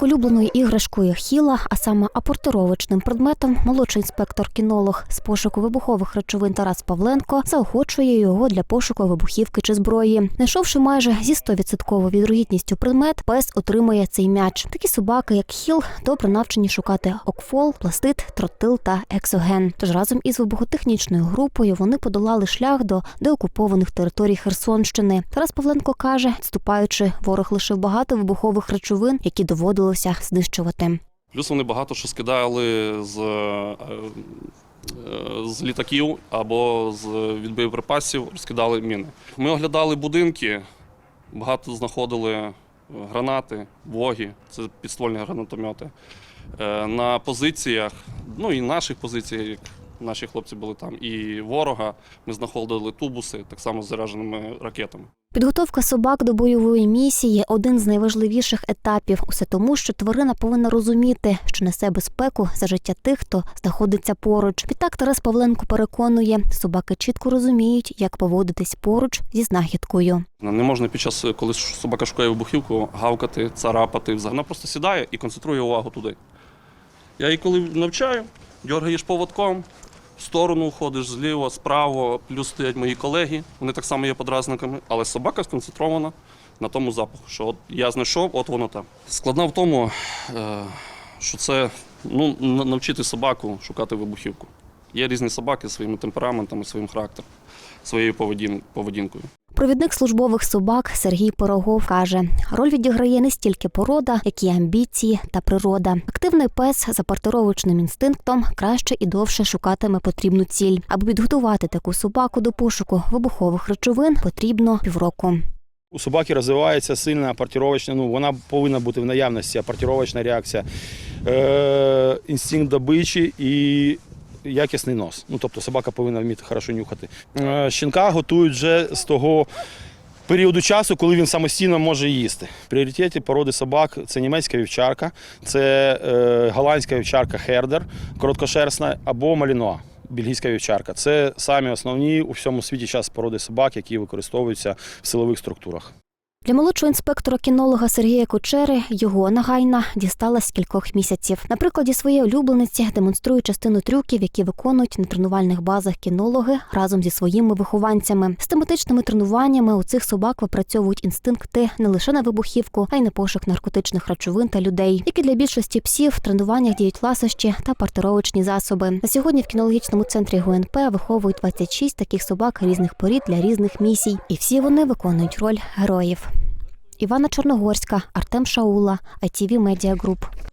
Як улюбленою іграшкою хіла, а саме апортировочним предметом, молодший інспектор-кінолог з пошуку вибухових речовин Тарас Павленко заохочує його для пошуку вибухівки чи зброї. Знайшовши майже зі 100% відрогідністю предмет, пес отримує цей м'яч. Такі собаки, як хіл, добре навчені шукати окфол, пластит, тротил та ексоген. Тож разом із вибухотехнічною групою вони подолали шлях до деокупованих територій Херсонщини. Тарас Павленко каже, відступаючи, ворог лишив багато вибухових речовин, які доводилося знищувати. Плюс вони багато що скидали з, е, е, з літаків або з від боєприпасів, розкидали міни. Ми оглядали будинки, багато знаходили гранати, воги, це підствольні гранатомети. Е, На позиціях, ну і наших позиціях, наші хлопці були там, і ворога, ми знаходили тубуси, так само з зарядженими ракетами. Підготовка собак до бойової місії один з найважливіших етапів. Усе тому, що тварина повинна розуміти, що несе безпеку за життя тих, хто знаходиться поруч. Відтак Тарас Павленко переконує, собаки чітко розуміють, як поводитись поруч зі знахідкою. Не можна під час, коли собака шукає вибухівку, гавкати, царапати. Вона просто сідає і концентрує увагу туди. Я її коли навчаю, дергаєш поводком, в сторону ходиш зліво, справа, плюс стоять мої колеги, вони так само є подразниками, але собака сконцентрована на тому запаху, що от я знайшов, от воно там. Складна в тому, е, що це ну, навчити собаку шукати вибухівку. Є різні собаки своїми темпераментами, своїм характером, своєю поведін- поведінкою. Провідник службових собак Сергій Пирогов каже: роль відіграє не стільки порода, як і амбіції та природа. Активний пес за партировочним інстинктом краще і довше шукатиме потрібну ціль. Аби підготувати таку собаку до пошуку вибухових речовин, потрібно півроку. У собаки розвивається сильна апортировочна, ну вона повинна бути в наявності апортировочна реакція, е, інстинкт добичі і якісний нос. Ну тобто собака повинна вміти хорошо нюхати. Е, щенка готують вже з того. Періоду часу, коли він самостійно може їсти. В пріоритеті породи собак це німецька вівчарка, це е, голландська вівчарка Хердер, короткошерстна або малінуа, бельгійська вівчарка. Це самі основні у всьому світі час породи собак, які використовуються в силових структурах. Для молодшого інспектора кінолога Сергія Кучери його нагайна дісталась кількох місяців. На прикладі своєї улюблениці демонструє частину трюків, які виконують на тренувальних базах кінологи разом зі своїми вихованцями. З тематичними тренуваннями у цих собак випрацьовують інстинкти не лише на вибухівку, а й на пошук наркотичних речовин та людей. Як і для більшості псів в тренуваннях діють ласощі та партировочні засоби. На сьогодні в кінологічному центрі ГУНП виховують 26 таких собак різних порід для різних місій, і всі вони виконують роль героїв. Івана Чорногорська, Артем Шаула, ITV Media Group.